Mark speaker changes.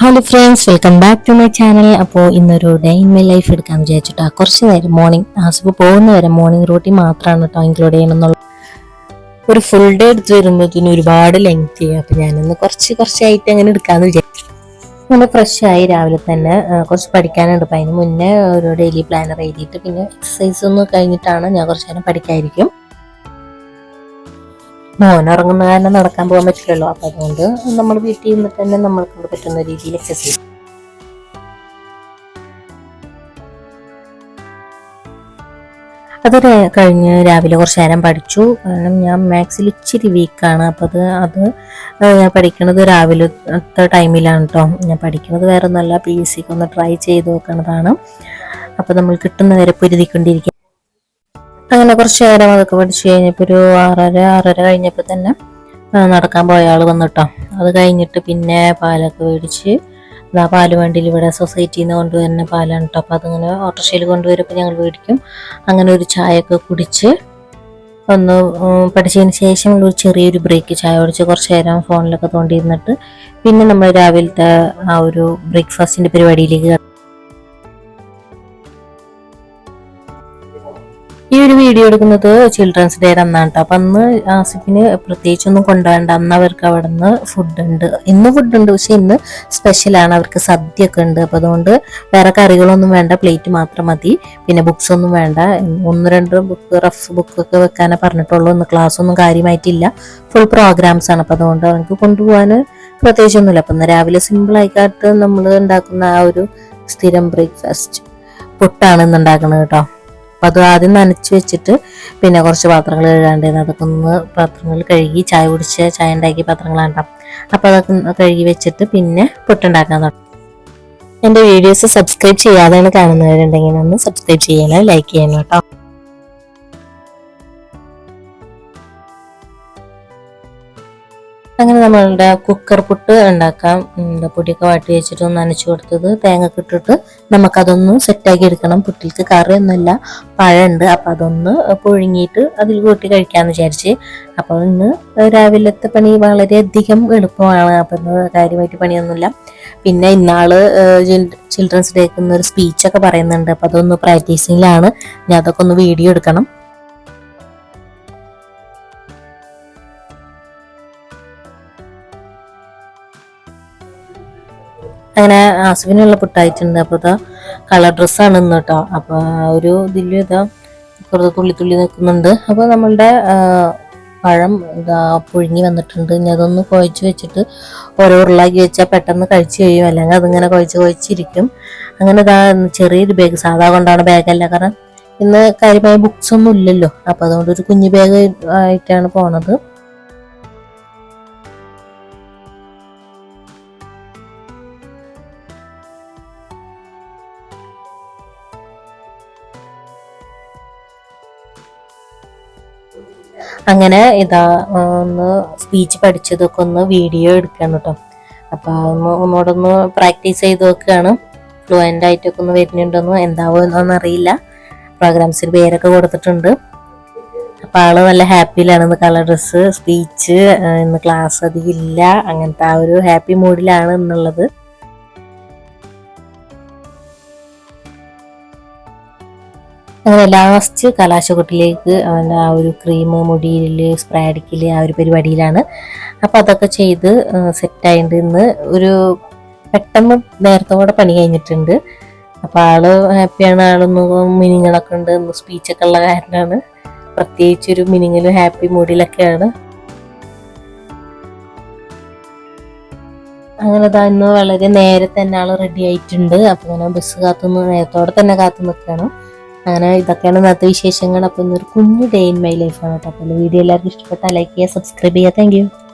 Speaker 1: Hello friends welcome back to my channel അപ്പോൾ ഇന്നൊരു day in my life എടുക്കാൻ വിചാരിച്ചിട്ടാ. കുറച്ച് നേരം മോർണിംഗ് ആസുഖ പോകുന്ന വരെ മോർണിംഗ് റൂട്ടീൻ മാത്രമാണ് കേട്ടോ ഇൻക്ലൂഡ് ചെയ്യണമെന്നുള്ള ഒരു ഫുൾ ഡേ എടുത്ത് വരുമ്പോഴത്തേനും ഒരുപാട് ലെങ്ത് ചെയ്യും. അപ്പോൾ ഞാനൊന്ന് കുറച്ച് കുറച്ചായിട്ട് അങ്ങനെ എടുക്കാമെന്ന് വിചാരിച്ചു. അങ്ങനെ ഫ്രഷ് ആയി രാവിലെ തന്നെ കുറച്ച് പഠിക്കാനുണ്ട്. അപ്പം അതിന് മുന്നേ ഒരു ഡെയിലി പ്ലാനർ എഴുതിയിട്ട് പിന്നെ എക്സസൈസ് ഒന്ന് കഴിഞ്ഞിട്ടാണ് ഞാൻ കുറച്ച് നേരം പഠിക്കായിരിക്കും മോൻ ഉറങ്ങുന്ന കാരണം നടക്കാൻ പോകാൻ പറ്റില്ലല്ലോ. അപ്പൊ അതുകൊണ്ട് നമ്മൾ വീട്ടിൽ നിന്ന് തന്നെ നമ്മൾക്ക് പറ്റുന്ന രീതിയിൽ എക്സസൈസ് അത് ര- കഴിഞ്ഞ് രാവിലെ കുറച്ച് നേരം പഠിച്ചു. കാരണം ഞാൻ മാത്സിൽ ഇച്ചിരി വീക്കാണ് അപ്പം അത് അത് ഞാൻ പഠിക്കണത് രാവിലത്തെ ടൈമിലാണ് കേട്ടോ ഞാൻ പഠിക്കണത് വേറെ ഒന്നല്ല പി എസ് സിക്ക് ഒന്ന് ട്രൈ ചെയ്ത് നോക്കണതാണ്. അപ്പം നമ്മൾ കിട്ടുന്ന വരെ പൊരുതിക്കൊണ്ടിരിക്കുക അങ്ങനെ കുറച്ച് നേരം അതൊക്കെ പഠിച്ചു കഴിഞ്ഞപ്പോൾ ഒരു ആറര ആറര കഴിഞ്ഞപ്പോൾ തന്നെ നടക്കാൻ പോയ ആൾ വന്നിട്ടോ അത് കഴിഞ്ഞിട്ട് പിന്നെ പാലൊക്കെ മേടിച്ച് ആ പാൽ വണ്ടിയിൽ ഇവിടെ സൊസൈറ്റിയിൽ നിന്ന് കൊണ്ടുവരുന്ന പാലാണ് കേട്ടോ അപ്പോൾ അതിങ്ങനെ ഓട്ടോറിക്ഷയിൽ കൊണ്ടുവരുമ്പോൾ ഞങ്ങൾ മേടിക്കും. അങ്ങനെ ഒരു ചായയൊക്കെ കുടിച്ച് ഒന്ന് പഠിച്ചതിന് ശേഷം ഒരു ചെറിയൊരു ബ്രേക്ക് ചായ കുടിച്ച് കുറച്ച് നേരം ഫോണിലൊക്കെ തോണ്ടിയിരുന്നിട്ട് പിന്നെ നമ്മൾ രാവിലത്തെ ആ ഒരു ബ്രേക്ക്ഫാസ്റ്റിന്റെ പരിപാടിയിലേക്ക്. ഈ ഒരു വീഡിയോ എടുക്കുന്നത് ചിൽഡ്രൻസ് ഡേ അന്നാണ് കേട്ടോ അപ്പം അന്ന് ആസിഫിന് പ്രത്യേകിച്ചൊന്നും കൊണ്ടുപോകണ്ട അന്ന് അവർക്ക് അവിടെ നിന്ന് ഫുഡ് ഉണ്ട്. ഇന്ന് ഫുഡ് ഉണ്ട്. പക്ഷെ ഇന്ന് സ്പെഷ്യലാണ് അവർക്ക് സദ്യ ഒക്കെ ഉണ്ട്. അപ്പം അതുകൊണ്ട് വേറെ കറികളൊന്നും വേണ്ട. പ്ലേറ്റ് മാത്രം മതി. പിന്നെ ബുക്സ് ഒന്നും വേണ്ട. ഒന്ന് രണ്ട് ബുക്ക് റഫ് ബുക്കൊക്കെ വെക്കാനേ പറഞ്ഞിട്ടുള്ളൂ. ഇന്ന് ക്ലാസ് ഒന്നും കാര്യമായിട്ടില്ല. ഫുൾ പ്രോഗ്രാംസ് ആണ്. അപ്പം അതുകൊണ്ട് അവർക്ക് കൊണ്ടുപോകാൻ പ്രത്യേകിച്ചൊന്നുമില്ല. അപ്പം ഇന്ന് രാവിലെ സിമ്പിൾ ആയിക്കാട്ട് നമ്മൾ ഉണ്ടാക്കുന്ന ആ ഒരു സ്ഥിരം ബ്രേക്ക്ഫാസ്റ്റ് പുട്ടാണ് ഇന്ന് ഉണ്ടാക്കുന്നത് കേട്ടോ അപ്പം അത് ആദ്യം നനച്ച് വെച്ചിട്ട് പിന്നെ കുറച്ച് പാത്രങ്ങൾ കഴുകാണ്ടിരുന്നു അതൊക്കെ ഒന്ന് പാത്രങ്ങൾ കഴുകി ചായ കുടിച്ച് ചായ ഉണ്ടാക്കിയ പാത്രങ്ങളാണ്ടാം അപ്പോൾ അപ്പം അതൊക്കെ കഴുകി വെച്ചിട്ട് പിന്നെ പുട്ടുണ്ടാക്കാൻ തുടങ്ങും. എന്റെ വീഡിയോസ് സബ്സ്ക്രൈബ് ചെയ്യാതെയാണ് കാണുന്നവരുണ്ടെങ്കിൽ ഒന്ന് സബ്സ്ക്രൈബ് ചെയ്യണം ലൈക്ക് ചെയ്യണം കേട്ടോ അങ്ങനെ നമ്മളുടെ കുക്കർ പുട്ട് ഉണ്ടാക്കാം. പൊടിയൊക്കെ വാട്ടി വെച്ചിട്ട് ഒന്ന് നനച്ചു കൊടുത്തത് തേങ്ങ കിട്ടിട്ട് നമുക്കതൊന്ന് സെറ്റാക്കി എടുക്കണം. പുട്ടിലേക്ക് കറിയൊന്നുമില്ല പഴമുണ്ട്. അപ്പോൾ അതൊന്ന് പുഴുങ്ങിയിട്ട് അതിൽ കൂട്ടി കഴിക്കാമെന്ന് വിചാരിച്ച്. അപ്പോൾ ഇന്ന് രാവിലത്തെ പണി വളരെയധികം എളുപ്പമാണ്. അപ്പം ഇന്ന് കാര്യമായിട്ട് പണിയൊന്നുമില്ല. പിന്നെ ഇന്നാൾ ചിൽഡ്രൻസ് ഡേക്ക് ഒരു സ്പീച്ചൊക്കെ പറയുന്നുണ്ട്. അപ്പോൾ അതൊന്ന് പ്രാക്ടീസിങ്ങിലാണ്. ഞാൻ അതൊക്കെ ഒന്ന് വീഡിയോ എടുക്കണം. അങ്ങനെ ആസുവിനുള്ള പുട്ടായിട്ടുണ്ട്. അപ്പോൾ ഇതാ കളർ ഡ്രസ്സാണ് ഇന്ന് കേട്ടോ. അപ്പോൾ ഒരു ഇതിൽ ഇതാ കുറച്ച് തുള്ളി തുള്ളി നിൽക്കുന്നുണ്ട്. അപ്പോൾ നമ്മളുടെ പഴം ഇതാ പുഴുങ്ങി വന്നിട്ടുണ്ട്. ഇനി അതൊന്ന് കുഴച്ച് വെച്ചിട്ട് ഓരോ ഉരുളാക്കി വെച്ചാൽ പെട്ടെന്ന് കഴിച്ച് കഴിയും. അല്ലെങ്കിൽ അതിങ്ങനെ കുഴച്ച് കുഴച്ചിരിക്കും. അങ്ങനെ ഇതാ ചെറിയൊരു ബാഗ് സാധാ കൊണ്ടാണ് ബാഗല്ല കാരണം ഇന്ന് കാര്യമായ ബുക്സ് ഒന്നും ഇല്ലല്ലോ. അപ്പോൾ അതുകൊണ്ട് ഒരു കുഞ്ഞു ബാഗ് ആയിട്ടാണ് പോണത്. അങ്ങനെ ഇതാ ഒന്ന് സ്പീച്ച് പഠിച്ചതൊക്കെ ഒന്ന് വീഡിയോ എടുക്കണം കേട്ടോ അപ്പോൾ ഒന്ന് ഒന്നുകൂടെ പ്രാക്ടീസ് ചെയ്ത് നോക്കുകയാണ് ഫ്ലുവന്റ് ആയിട്ടൊക്കെ ഒന്ന് വരുന്നുണ്ടെന്ന് എന്താവോ എന്നൊന്നും അറിയില്ല. പ്രോഗ്രാംസിൽ പേരൊക്കെ കൊടുത്തിട്ടുണ്ട്. അപ്പോൾ ആൾ നല്ല ഹാപ്പിയിലാണ് ഇന്ന് കളർ ഡ്രസ്സ് സ്പീച്ച് ഇന്ന് ക്ലാസ് അധികം ഇല്ല. അങ്ങനത്തെ ആ ഒരു ഹാപ്പി മൂഡിലാണ് എന്നുള്ളത് അങ്ങനെ ലാസ്റ്റ് കലാശക്കൊട്ടിലേക്ക് ആ ഒരു ക്രീം മുടിയിൽ സ്പ്രേ അടിക്കൽ ആ ഒരു പരിപാടിയിലാണ്. അപ്പം അതൊക്കെ ചെയ്ത് സെറ്റായിട്ട് ഇന്ന് ഒരു പെട്ടെന്ന് നേരത്തോടെ പണി കഴിഞ്ഞിട്ടുണ്ട്. അപ്പോൾ ആൾ ഹാപ്പിയാണ് ആളൊന്ന് മിനിങ്ങളൊക്കെ ഉണ്ട്. സ്പീച്ചൊക്കെ ഉള്ള കാരണമാണ് പ്രത്യേകിച്ച് ഒരു മിനിങ്ങിലും ഹാപ്പി മൂഡിലൊക്കെയാണ്. അങ്ങനെ ഇതാ ഇന്ന് വളരെ നേരെ തന്നെ ആൾ റെഡി ആയിട്ടുണ്ട്. അപ്പോൾ ഇങ്ങനെ ബസ് കാത്തുനിന്ന് നേരത്തോടെ തന്നെ കാത്തു നിൽക്കണം അങ്ങനെ ഇതൊക്കെയാണ് ഇന്നത്തെ വിശേഷങ്ങൾ. അപ്പോൾ ഇന്നൊരു കുഞ്ഞു ഡേ ഇൻ മൈ ലൈഫാണ് കേട്ടോ. അപ്പോൾ വീഡിയോ എല്ലാവർക്കും ഇഷ്ടപ്പെട്ടാൽ ലൈക്ക് ചെയ്യുക സബ്സ്ക്രൈബ് ചെയ്യുക. താങ്ക്